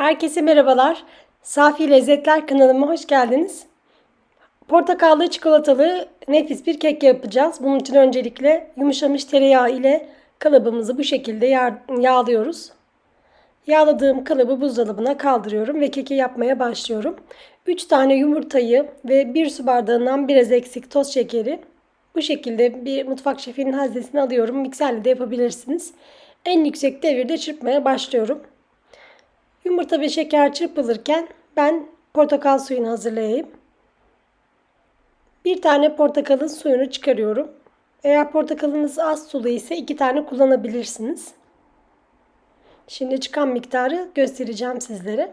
Herkese merhabalar. Safi Lezzetler kanalıma hoş geldiniz. Portakallı çikolatalı nefis bir kek yapacağız. Bunun için öncelikle yumuşamış tereyağı ile kalıbımızı bu şekilde yağ- yağlıyoruz. Yağladığım kalıbı buzdolabına kaldırıyorum ve keki yapmaya başlıyorum. 3 tane yumurtayı ve 1 su bardağından biraz eksik toz şekeri bu şekilde bir mutfak şefinin haznesine alıyorum. Mikserle de yapabilirsiniz. En yüksek devirde çırpmaya başlıyorum. Yumurta ve şeker çırpılırken ben portakal suyunu hazırlayayım. Bir tane portakalın suyunu çıkarıyorum. Eğer portakalınız az sulu ise iki tane kullanabilirsiniz. Şimdi çıkan miktarı göstereceğim sizlere.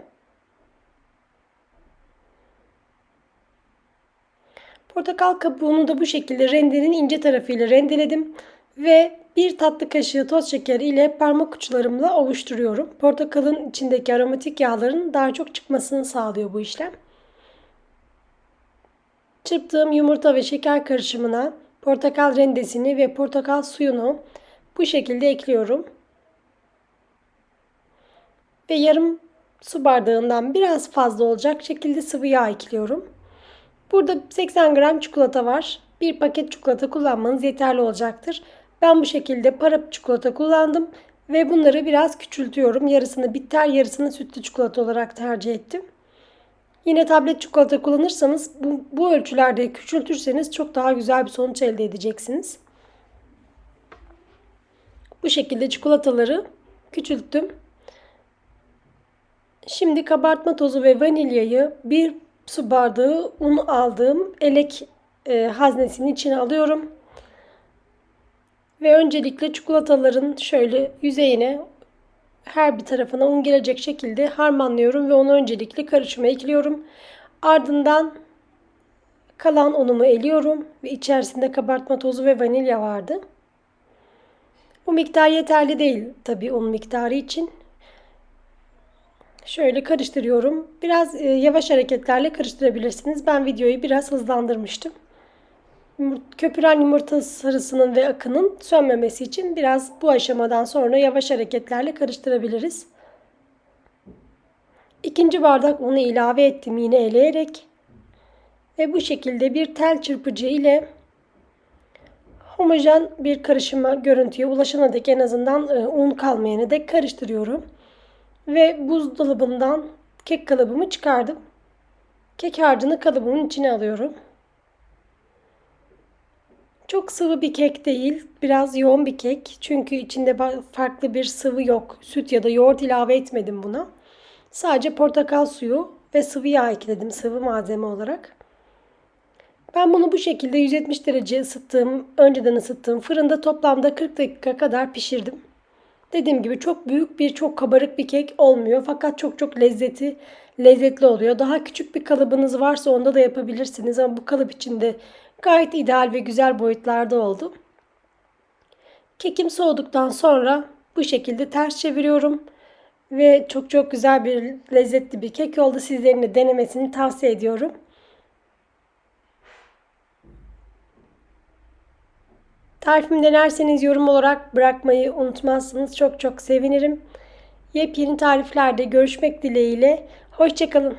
Portakal kabuğunu da bu şekilde rendenin ince tarafıyla rendeledim ve bir tatlı kaşığı toz şekeri ile parmak uçlarımla ovuşturuyorum. Portakalın içindeki aromatik yağların daha çok çıkmasını sağlıyor bu işlem. Çırptığım yumurta ve şeker karışımına portakal rendesini ve portakal suyunu bu şekilde ekliyorum. Ve yarım su bardağından biraz fazla olacak şekilde sıvı yağ ekliyorum. Burada 80 gram çikolata var. Bir paket çikolata kullanmanız yeterli olacaktır. Ben bu şekilde para çikolata kullandım ve bunları biraz küçültüyorum. Yarısını bitter, yarısını sütlü çikolata olarak tercih ettim. Yine tablet çikolata kullanırsanız bu, bu ölçülerde küçültürseniz çok daha güzel bir sonuç elde edeceksiniz. Bu şekilde çikolataları küçülttüm. Şimdi kabartma tozu ve vanilyayı bir su bardağı un aldığım elek e, haznesinin içine alıyorum. Ve öncelikle çikolataların şöyle yüzeyine her bir tarafına un gelecek şekilde harmanlıyorum ve onu öncelikle karışıma ekliyorum. Ardından kalan unumu eliyorum ve içerisinde kabartma tozu ve vanilya vardı. Bu miktar yeterli değil tabii un miktarı için. Şöyle karıştırıyorum. Biraz e, yavaş hareketlerle karıştırabilirsiniz. Ben videoyu biraz hızlandırmıştım. Köpüren yumurta sarısının ve akının sönmemesi için biraz bu aşamadan sonra yavaş hareketlerle karıştırabiliriz. İkinci bardak unu ilave ettim yine eleyerek. Ve bu şekilde bir tel çırpıcı ile homojen bir karışıma görüntüye ulaşana dek en azından e, un kalmayana dek karıştırıyorum. Ve buzdolabından kek kalıbımı çıkardım. Kek harcını kalıbımın içine alıyorum. Çok sıvı bir kek değil. Biraz yoğun bir kek. Çünkü içinde farklı bir sıvı yok. Süt ya da yoğurt ilave etmedim buna. Sadece portakal suyu ve sıvı yağ ekledim sıvı malzeme olarak. Ben bunu bu şekilde 170 derece ısıttığım, önceden ısıttığım fırında toplamda 40 dakika kadar pişirdim. Dediğim gibi çok büyük bir, çok kabarık bir kek olmuyor. Fakat çok çok lezzeti, lezzetli oluyor. Daha küçük bir kalıbınız varsa onda da yapabilirsiniz. Ama bu kalıp içinde gayet ideal ve güzel boyutlarda oldu. Kekim soğuduktan sonra bu şekilde ters çeviriyorum. Ve çok çok güzel bir lezzetli bir kek oldu. Sizlerin de denemesini tavsiye ediyorum. Tarifimi denerseniz yorum olarak bırakmayı unutmazsınız. Çok çok sevinirim. Yepyeni tariflerde görüşmek dileğiyle. Hoşçakalın.